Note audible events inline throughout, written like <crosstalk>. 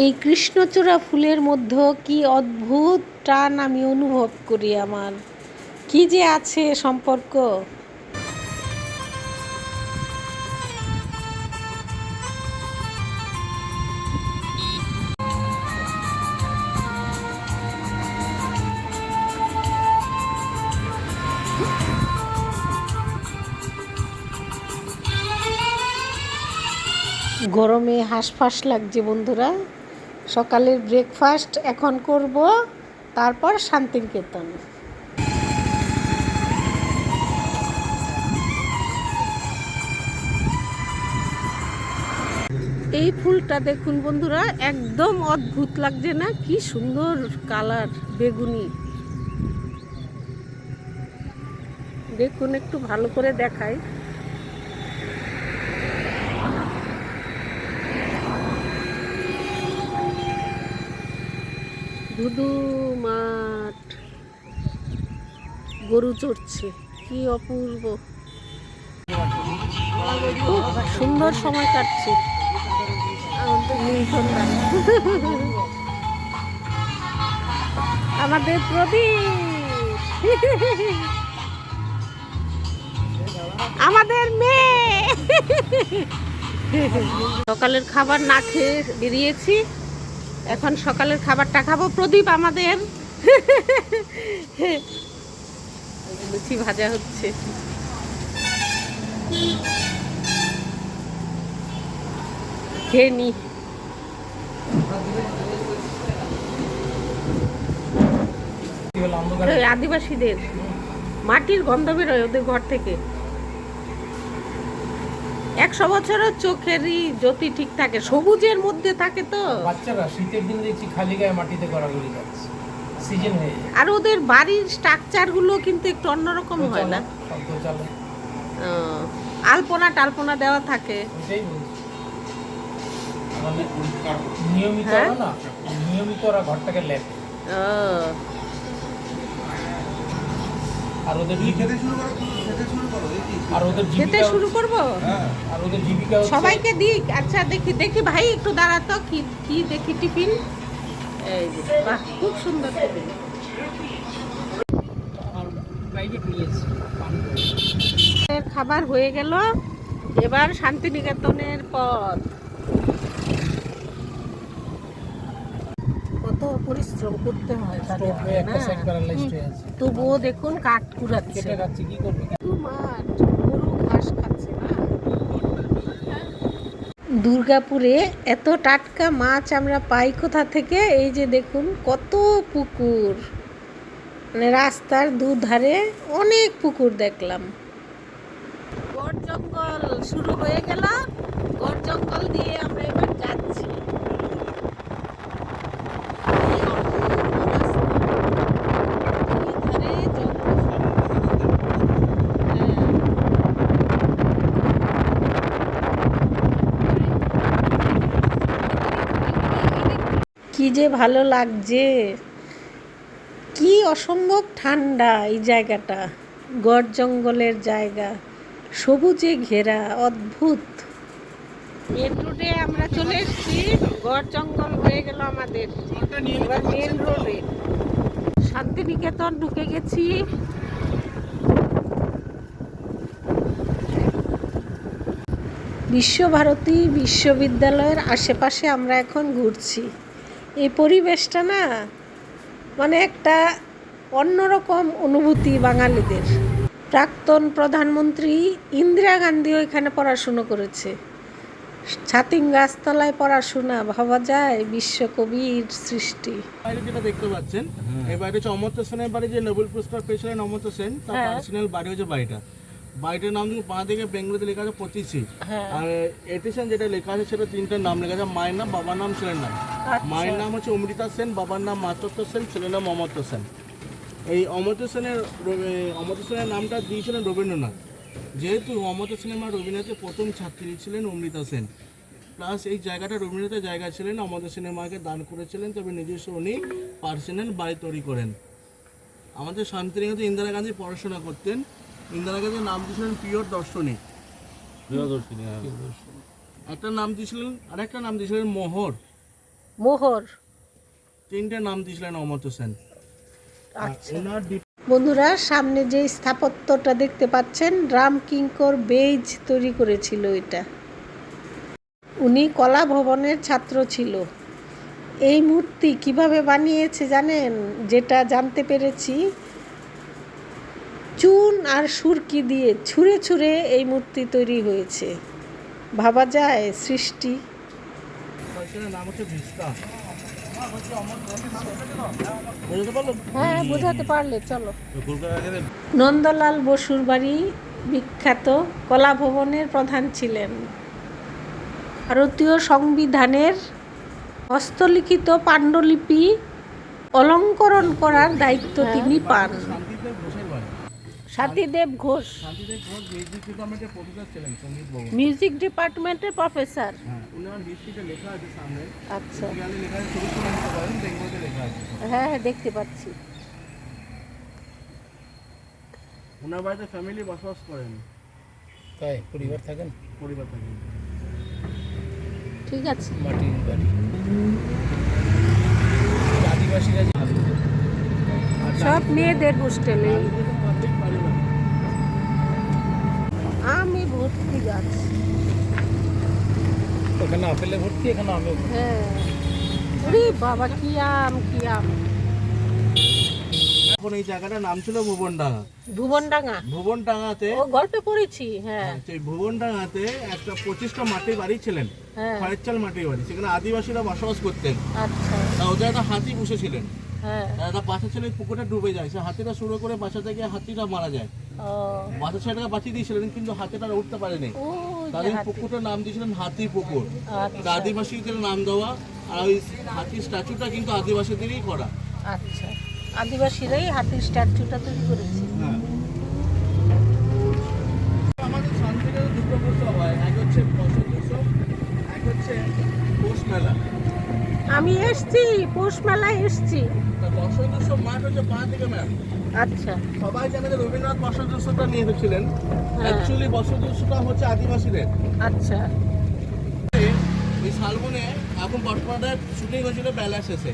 এই কৃষ্ণচূড়া ফুলের মধ্যে কি অদ্ভুত টান আমি অনুভব করি আমার। কি যে আছে সম্পর্ক। গরমে হাঁসফাঁস লাগছে বন্ধুরা। সকালের ব্রেকফাস্ট এখন করব, তারপর শান্তিনিকেতন এই ফুলটা দেখুন বন্ধুরা, একদম অদ্ভুত লাগছে না? কি সুন্দর কালার, বেগুনি। দেখুন, একটু ভালো করে দেখাই। ধুধু মাঠ। গরু চড়ছে। কি অপূর্ব। খুব সুন্দর সময় কাটছে। আমাদের আমাদের প্রদীপ। আমাদের মেয়ে। সকালের খাবার না খেয়ে বেরিয়েছি। এখন সকালের খাবারটা খাব। প্রদীপ আমাদের। লুচি ভাজা হচ্ছে। খেয়ে নি। আদিবাসীদের। মাটির গন্ধ বেরোয় ওদের ঘর থেকে। একশো বছরের চোখেরই জ্যোতি ঠিক থাকে সবুজের মধ্যে থাকে তো। বাচ্চারা শীতের দিনে দেখছি খালি গায়ে মাটিতে গড়াগড়ি যাচ্ছে সিজন হয়ে যায়। আর ওদের বাড়ির স্ট্রাকচারগুলো কিন্তু একটু অন্যরকম হয় না? আলপনা টালপনা দেওয়া থাকে। মানে নিয়মিত হ্যাঁ? না? নিয়মিত ওরা ঘরটাকে লেপে। আর ওদের খেতে শুরু করো খেতে শুরু করো আর ওদের খেতে শুরু করব? হ্যাঁ আর ওদের জীবিকা সবাইকে দিক আচ্ছা দেখি দেখি ভাই একটু দাঁড়াতো কি কি দেখি টিফিন? এই বাহ খুব সুন্দর টিফিন। খাবার হয়ে গেল। এবার শান্তিনিকেতনের পথ কত পরিশ্রম করতে হয় তাদের তবুও দেখুন কাঠ কুড়াচ্ছে। কি করবি? মাঠ গরু ঘাস খাচ্ছে দুর্গাপুরে এত টাটকা মাছ আমরা পাই কোথা থেকে? এই যে দেখুন কত পুকুর। মানে রাস্তার দুধারে অনেক পুকুর দেখলাম। গড় জঙ্গল শুরু হয়ে গেল। গড় জঙ্গল দিয়ে আমরা এবার যাচ্ছি কি অপূর্ব রাস্তা। দুই ধারে জঙ্গল কি যে ভালো লাগছে। কি অসম্ভব ঠান্ডা এই জায়গাটা। গড় জঙ্গলের জায়গা সবুজে ঘেরা অদ্ভুত। মেন রোডে আমরা চলে এসেছি। গড় জঙ্গল হয়ে গেল আমাদের। মেন রোডে। শান্তিনিকেতন ঢুকে গেছি। বিশ্বভারতী বিশ্ববিদ্যালয়ের আশেপাশে আমরা এখন ঘুরছি। এই পরিবেশটা না মানে একটা অন্যরকম অনুভূতি বাঙালিদের। প্রাক্তন প্রধানমন্ত্রী ইন্দিরা গান্ধীও এখানে পড়াশুনো করেছে। ছাতিম গাছতলায় পড়াশোনা ভাবা যায় বিশ্বকবির সৃষ্টি। বাইরে যেটা দেখতে পাচ্ছেন এই বাড়িটা হচ্ছে অমর্ত্য সেনের বাড়ি যে নোবেল পুরস্কার পেয়েছিলেন অমর্ত্য সেন তার হ্যাঁ। পার্সোনাল বাড়ি হচ্ছে বাড়িটা। বাড়িটার নাম কিন্তু পাঁ দিকে বেঙ্গলিতে লেখা আছে পঁচিশি। হ্যাঁ। আর এটিশন যেটা লেখা আছে সেটা তিনটার নাম লেখা আছে। মায়ের নাম বাবার নাম ছেলের নাম। আচ্ছা। মায়ের নাম হচ্ছে অমৃতা সেন বাবার নাম মাতত্ব সেন ছেলের নাম অমর্ত্য সেন। এই অমর্ত্য সেনের অমর্ত্য সেনের নামটা দিয়েছিলেন রবীন্দ্রনাথ। যেহেতু অমর্ত্য সেনের মা রবীন্দ্রনাথের প্রথম ছাত্রী ছিলেন অমৃতা সেন প্লাস এই জায়গাটা রবীন্দ্রনাথের জায়গা ছিলেন অমর্ত্য সেনের মাকে দান করেছিলেন তবে নিজস্ব উনি পার্সোনাল বাড়ি তৈরি করেন। আমাদের শান্তিনিকেতনে ইন্দিরা গান্ধী পড়াশোনা করতেন। ইন্দিরা গান্ধীর নাম দিয়েছিলেন প্রিয় দর্শনী একটা নাম দিয়েছিলেন আর একটা নাম দিয়েছিলেন মোহর। মোহর। তিনটে নাম দিয়েছিলেন অমর্ত্য সেন। আর আচ্ছা ওনার বন্ধুরা সামনে যে স্থাপত্যটা দেখতে পাচ্ছেন রাম কিঙ্কর বেইজ তৈরি করেছিল এটা। উনি কলা ভবনের ছাত্র ছিল। এই মূর্তি কীভাবে বানিয়েছে জানেন? যেটা জানতে পেরেছি চুন আর সুরকি দিয়ে ছুঁড়ে ছুঁড়ে এই মূর্তি তৈরি হয়েছে। ভাবা যায় সৃষ্টি। হ্যাঁ বোঝাতে পারলে চলো। নন্দলাল বসুর বাড়ি বিখ্যাত কলা ভবনের প্রধান ছিলেন। ভারতীয় সংবিধানের হস্তলিখিত পাণ্ডুলিপি অলঙ্করণ করার দায়িত্ব তিনি পান। সাথীদেব ঘোষ। শান্তিদেব ঘোষ মিউজিক ডিপার্টমেন্টের প্রফেসর ছিলেন সংগীত ভবন মিউজিক ডিপার্টমেন্টের প্রফেসর হ্যাঁ ওনার হিস্ট্রিটা লেখা আছে সামনে। আচ্ছা। লেখা আছে ছবি তুলে নিতে পারেন বেঙ্গলতে লেখা আছে। হ্যাঁ হ্যাঁ দেখতে পাচ্ছি। ওনার বাড়িতে ফ্যামিলি বসবাস করেন। তাই? পরিবার থাকেন? পরিবার থেকে ঠিক আছে। মাটির বাড়ি। আদিবাসীরা সব মেয়েদের হোস্টেলে ভর্তি গাছ ওখানে আপেলে ভর্তি এখানে হ্যাঁ। বাবা কি আম কি আম। এখন এই জায়গাটার নাম ছিল ভুবনডাঙ্গা। ভুবনডাঙ্গা? ভুবনডাঙ্গাতে ও গল্পে পড়েছি হ্যাঁ। সেই ভুবনডাঙ্গাতে একটা পঁচিশটা মাটির বাড়ি ছিলেন। হ্যাঁ। মাটির বাড়ি সেখানে আদিবাসীরা বসবাস করতেন। আচ্ছা। ওদের একটা হাতি বসেছিলেন হ্যাঁ। একটা বাচ্চা ছেলে পুকুরটা ডুবে যায়। সে হাতিটা শুরু করে বাচ্চা থেকে হাতিটা মারা যায়। বাচ্চা ছেলেটাকে বাঁচিয়ে দিয়েছিলেন কিন্তু হাতিটা আর উঠতে পারেনি। তাদের পুকুরটার নাম দিয়েছিলেন হাতি পুকুর। আচ্ছা। আদিবাসীদের নাম দেওয়া আর ওই স্ট্যাচুটা কিন্তু আদিবাসীদেরই করা। আচ্ছা। আদিবাসীরাই হাতির স্ট্যাচুটা তৈরি করেছে। হ্যাঁ। আমাদের শান্তিতে দুটো উৎসব হয়। এক হচ্ছে বসন্ত উৎসব এক হচ্ছে পৌষ মেলা। আমি এসছি পৌষ মেলায় এসছি। তা উৎসব মাঠ হচ্ছে পাঁচ থেকে ম্যাম। আচ্ছা। সবাই জানে যে রবীন্দ্রনাথ বসন্ত উৎসবটা নিয়ে এসেছিলেন হ্যাঁ। অ্যাকচুয়ালি বসন্ত উৎসবটা হচ্ছে আদিবাসীদের। আচ্ছা। ওই শালবনে এখন বর্তমানে শুটিং হয়েছিল বেলা শেষে।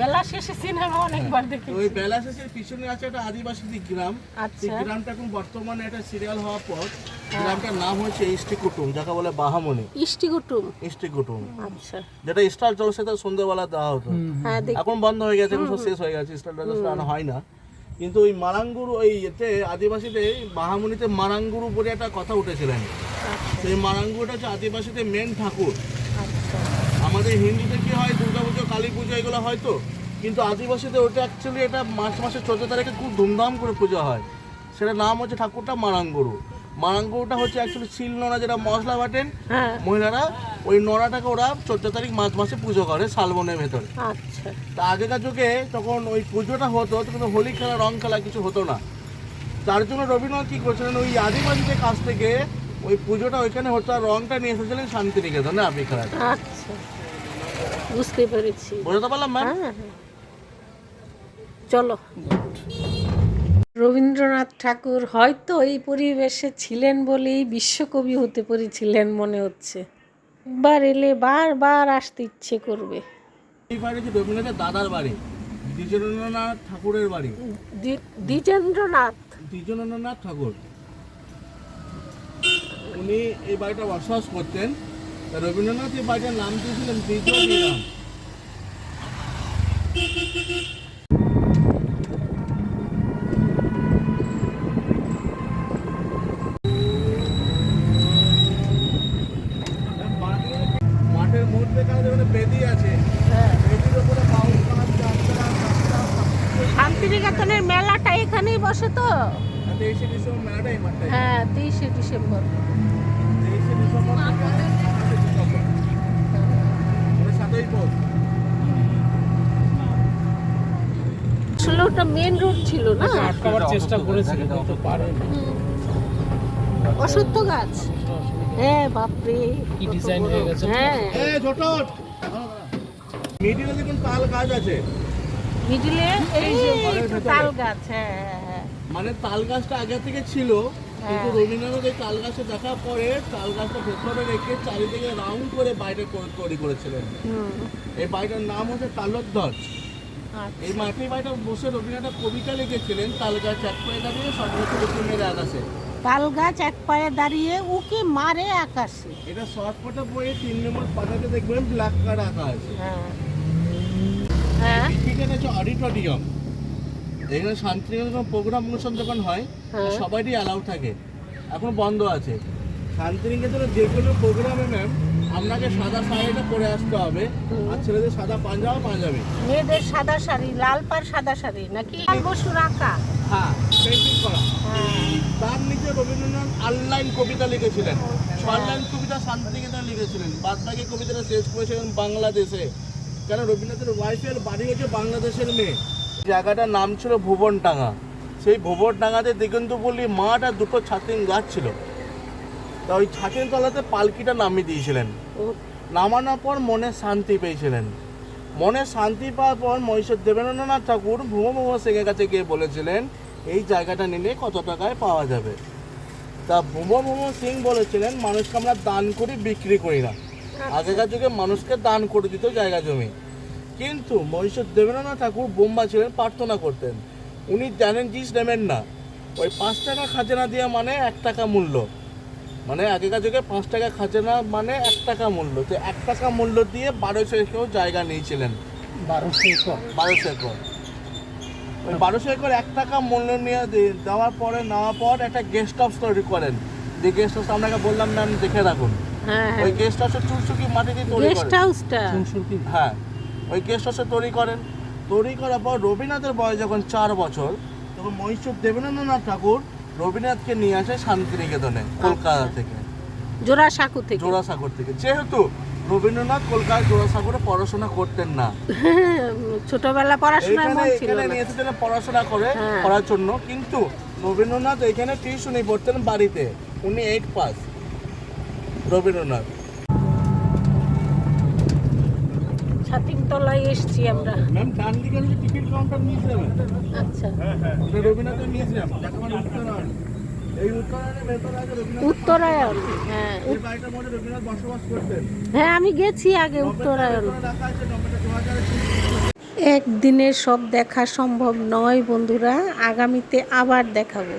বেলা শেষে সিনেমা অনেকবার তো দেখেছি। ওই বেলা শেষের পিছনে আছে একটা আদিবাসী গ্রাম। সেই আচ্ছা গ্রামটা এখন বর্তমানে একটা সিরিয়াল হওয়ার পর গ্রামটার নাম হচ্ছে ইষ্টি কুটুম যাকে বলে বাহামণি ইষ্টি কুটুম ইষ্টি কুটুম আচ্ছা। যেটা স্টার জলসাতে সন্ধ্যেবেলা দেওয়া হতো। হ্যাঁ এখন বন্ধ হয়ে গেছে সব শেষ হয়ে গেছে স্টার জলসা হয় না। কিন্তু ওই মারাঙ্গুরু ওই এতে আদিবাসীতে মাহামুনিতে মারাঙ্গুরু বলে একটা কথা উঠেছিলেন। আচ্ছা। সেই মারাঙ্গুরটা হচ্ছে আদিবাসীদের মেন ঠাকুর। আচ্ছা। আমাদের হিন্দুতে কি হয় দুর্গা পুজো কালী পুজো এগুলো হয়তো কিন্তু আদিবাসীদের ওটা অ্যাকচুয়ালি এটা মার্চ মাসের চোদ্দ তারিখে খুব ধুমধাম করে পূজা হয়। সেটার নাম হচ্ছে ঠাকুরটা মারাঙ্গুরু। মারাঙ্গুরুটা হচ্ছে অ্যাকচুয়ালি শিল নোড়া যেটা মশলা বাটেন হ্যাঁ। মহিলারা ওই নোড়াটাকে ওরা চোদ্দ তারিখ মার্চ মাসে পুজো করে শালবনের ভেতরে। আচ্ছা। তা আগেকার যুগে তখন ওই পুজোটা হতো তখন তো হোলি খেলা রং খেলা কিছু হতো না। তার জন্য রবীন্দ্রনাথ কী করছিলেন? ওই আদিবাসীদের কাছ থেকে ওই পুজোটা ওইখানে হতো আর রংটা নিয়ে এসেছিলেন শান্তিনিকেতনে আপনি খেলাটা আচ্ছা। বুঝতে পেরেছি। বুঝতে পারলাম ম্যাম হ্যাঁ। চলো। রবীন্দ্রনাথ ঠাকুর হয়তো এই পরিবেশে ছিলেন বলেই বিশ্বকবি হতে পেরেছিলেন মনে হচ্ছে। একবার এলে বারবার আসতে ইচ্ছে করবে। এই বাড়ি হচ্ছে রবীন্দ্রনাথের দাদার বাড়ি দ্বিজেন্দ্রনাথ ঠাকুরের বাড়ি। দ্বি- দ্বিজেন্দ্রনাথ। দ্বিজেন্দ্রনাথ ঠাকুর। উনি এই বাড়িটা বসবাস করতেন। রবীন্দ্রনাথ এই বাড়িটার নাম দিয়েছিলেন দ্বিজ ওটা মেন রোড ছিল না? আটকাবার চেষ্টা করেছিল। কিন্তু পারেনি অসত্য গাছ। হ্যাঁ বাপরে। কি বড়। হয়ে গেছে? হ্যাঁ। এ ছোট মিডিলে দেখুন তাল গাছ আছে। মিডিলে এই এই যে। তাল গাছ হ্যাঁ হ্যাঁ হ্যাঁ। মানে তাল গাছটা আগে থেকে ছিল কিন্তু রবীন্দ্রনাথ এই তাল গাছে দেখার পরে তাল গাছটা ভেতরে রেখে চারিদিকে রাউন্ড করে বাইরে তৈরি করেছিলেন। এই বাড়িটার নাম হচ্ছে তালোধ্বজ। আচ্ছা। এই মাটির বাড়িটা বসে রবীন্দ্রনাথ কবিতা লিখেছিলেন তাল গাছ এক পায়ে দাঁড়িয়ে সর্বোচ্চ উঁচু মেরে আকাশে। তাল গাছ এক পায়ে দাঁড়িয়ে উকি মারে আকাশে। এটা শর্টকাটে বইয়ে তিন নম্বর পাতাতে দেখবেন ব্ল্যাক কার্ড আঁকা আছে। হ্যাঁ। হ্যাঁ? ঠিক আছে অডিটোরিয়াম। এখানে শান্তিনিকেতন প্রোগ্রাম অনুষ্ঠান যখন হয় হ্যাঁ। সবারই অ্যালাউ থাকে। এখন বন্ধ আছে। শান্তিনিকেতনে যে কোনো প্রোগ্রামে ম্যাম আপনাকে সাদা শাড়িটা পরে আসতে হবে। আর ছেলেদের সাদা পাঞ্জাবা পাঞ্জাবি মেয়েদের সাদা শাড়ি লাল পার সাদা শাড়ি নাকি? বসুর আঁকা হ্যাঁ পেন্টিং করা। হ্যাঁ। তার নিচে রবীন্দ্রনাথ আনলাইন কবিতা লিখেছিলেন। ছয়লাইন কবিতা শান্তিনিকেতন লিখেছিলেন। বাদ বাকি কবিতাটা শেষ করেছিলেন বাংলাদেশে। কেন? রবীন্দ্রনাথের ওয়াইফের বাড়ি হচ্ছে বাংলাদেশের মেয়ে। জায়গাটার নাম ছিল ভুবনডাঙ্গা। সেই ভুবনডাঙ্গাতে দিগন্তপল্লী মাঠ আর দুটো ছাতিন গাছ ছিল। তা ওই ছাতিন তলাতে পালকিটা নামিয়ে দিয়েছিলেন। নামানোর পর মনে শান্তি পেয়েছিলেন। মনে শান্তি পাওয়ার পর মহিষের দেবেন্দ্রনাথ ঠাকুর ভুবন মোহাম্মদ সিংয়ের কাছে গিয়ে বলেছিলেন এই জায়গাটা নিলে কত টাকায় পাওয়া যাবে? তা ভুবন মোহাম্মদ সিং বলেছিলেন মানুষকে আমরা দান করি বিক্রি করি না। আগেকার যুগে মানুষকে দান করে দিত জায়গা জমি। কিন্তু মহিষের দেবেন্দ্রনাথ ঠাকুর বোম্বা ছিলেন প্রার্থনা করতেন। উনি জানেন জিনিস নেবেন না। ওই পাঁচ টাকা খাজনা দেওয়া মানে এক টাকা মূল্য। মানে আগেকার যুগে পাঁচ টাকা খাজানা মানে এক টাকা মূল্য। তো এক টাকা মূল্য দিয়ে বারোশো একর জায়গা নিয়েছিলেন। বারোশো একর। বারোশো একর। ওই বারোশো একর এক টাকা মূল্য নিয়ে দেওয়ার পরে নেওয়ার পর একটা গেস্ট হাউস তৈরি করেন। যে গেস্ট হাউস আপনাকে বললাম ম্যাম দেখে রাখুন। হ্যাঁ ওই গেস্ট হাউসে চুরচুকি মাটি দিয়ে তৈরি গেস্ট হাউসটা হ্যাঁ। ওই গেস্ট হাউসে তৈরি করেন। তৈরি করার পর রবীন্দ্রনাথের বয়স যখন চার বছর তখন মহীশূর দেবেন্দ্রনাথ ঠাকুর রবীন্দ্রনাথকে নিয়ে আসে শান্তিনিকেতনে কলকাতা থেকে। জোড়াসাঁকু থেকে? জোড়াসাগর থেকে। যেহেতু রবীন্দ্রনাথ কলকাতা জোড়াসাগরে পড়াশোনা করতেন না। <laughs> ছোটবেলা পড়াশোনার এখানে মন ছিল এখানে নিয়ে এসেছিলেন পড়াশোনা করে হ্যাঁ। করার জন্য। কিন্তু রবীন্দ্রনাথ এখানে টিউশনি পড়তেন বাড়িতে। উনি এইট পাস রবীন্দ্রনাথ। ছাতিম তলায় এসছি আমরা। ম্যাম ডান দিকে হচ্ছে টিকিট কাউন্টার নিয়েছিলাম। আচ্ছা। যাকে উত্তরায়ণ। এই উত্তরায়ণের ভেতরে আছে রবীন্দ্রনাথ উত্তরায়ণ হ্যাঁ এই বাড়িটার মধ্যে রবীন্দ্রনাথ বসবাস করতেন। হ্যাঁ আমি গেছি আগে উত্তরায়ণ। একদিনে সব দেখা সম্ভব নয় বন্ধুরা। আগামীতে আবার দেখাবো।